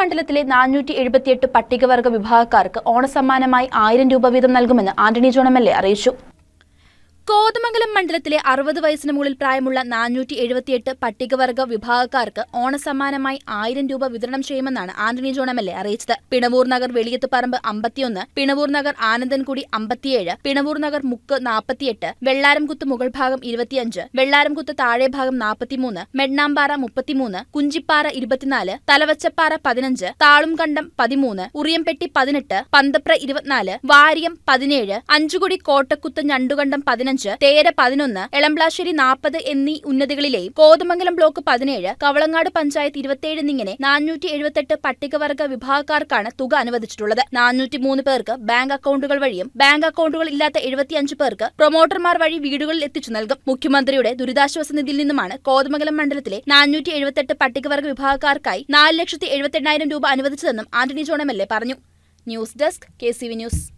മണ്ഡലത്തിലെ നാനൂറ്റി എഴുപത്തിയെട്ട് പട്ടികവർഗ വിഭാഗക്കാർക്ക് ഓണസമ്മാനമായി ആയിരം രൂപ വീതം നൽകുമെന്ന് Antony John M L A അറിയിച്ചു. കോതമംഗലം മണ്ഡലത്തിലെ അറുപത് വയസ്സിന് മുകളിൽ പ്രായമുള്ള നാനൂറ്റി എഴുപത്തിയെട്ട് പട്ടികവർഗ വിഭാഗക്കാർക്ക് ഓണസമ്മാനമായി ആയിരം രൂപ വിതരണം ചെയ്യുമെന്നാണ് Antony John M L A അറിയിച്ചത്. പിണവൂർ നഗർ വെളിയത്തുപറമ്പ് അമ്പത്തിയൊന്ന് പിണവൂർ നഗർ ആനന്ദൻകുടി അമ്പത്തിയേഴ് പിണവൂർ നഗർ മുക്ക് നാൽപ്പത്തിയെട്ട് വെള്ളാരംകുത്ത് മുകൾ ഭാഗം ഇരുപത്തിയഞ്ച് വെള്ളാരംകുത്ത് താഴെ ഭാഗം നാൽപ്പത്തിമൂന്ന് മെണ്ണാമ്പാറ മുപ്പത്തിമൂന്ന് കുഞ്ചിപ്പാറ ഇരുപത്തിനാല് തലവച്ചപ്പാറ പതിനഞ്ച് താളുംകണ്ടം പതിമൂന്ന് ഉറിയംപെട്ടി പതിനെട്ട് പന്തപ്ര ഇരുപത്തിനാല് വാരിയം പതിനേഴ് അഞ്ചുകുടി കോട്ടക്കുത്ത് ഞണ്ടുകണ്ടം പതിനഞ്ച് തേര പതിനൊന്ന് എളംപ്ലാശ്ശേരി നാൽപ്പത് എന്നീ ഉന്നതികളിലെയും കോതമംഗലം ബ്ലോക്ക് പതിനേഴ് കവളങ്ങാട് പഞ്ചായത്ത് ഇരുപത്തിയേഴ് എന്നിങ്ങനെ നാനൂറ്റി എഴുപത്തെട്ട് പട്ടികവർഗ വിഭാഗക്കാർക്കാണ് തുക അനുവദിച്ചിട്ടുള്ളത്. നാനൂറ്റി മൂന്ന് പേർക്ക് ബാങ്ക് അക്കൗണ്ടുകൾ വഴിയും ബാങ്ക് അക്കൗണ്ടുകൾ ഇല്ലാത്ത എഴുപത്തിയഞ്ച് പേർക്ക് പ്രൊമോട്ടർമാർ വഴി വീടുകളിൽ എത്തിച്ചു നൽകും. മുഖ്യമന്ത്രിയുടെ ദുരിതാശ്വാസ നിധിയിൽ നിന്നുമാണ് കോതമംഗലം മണ്ഡലത്തിലെ നാനൂറ്റി എഴുപത്തെട്ട് പട്ടികവർഗ വിഭാഗക്കാർക്കായി നാല് ലക്ഷത്തി എഴുപത്തെണ്ണായിരം രൂപ അനുവദിച്ചതെന്നും Antony John M L A പറഞ്ഞു. News desk K C V news.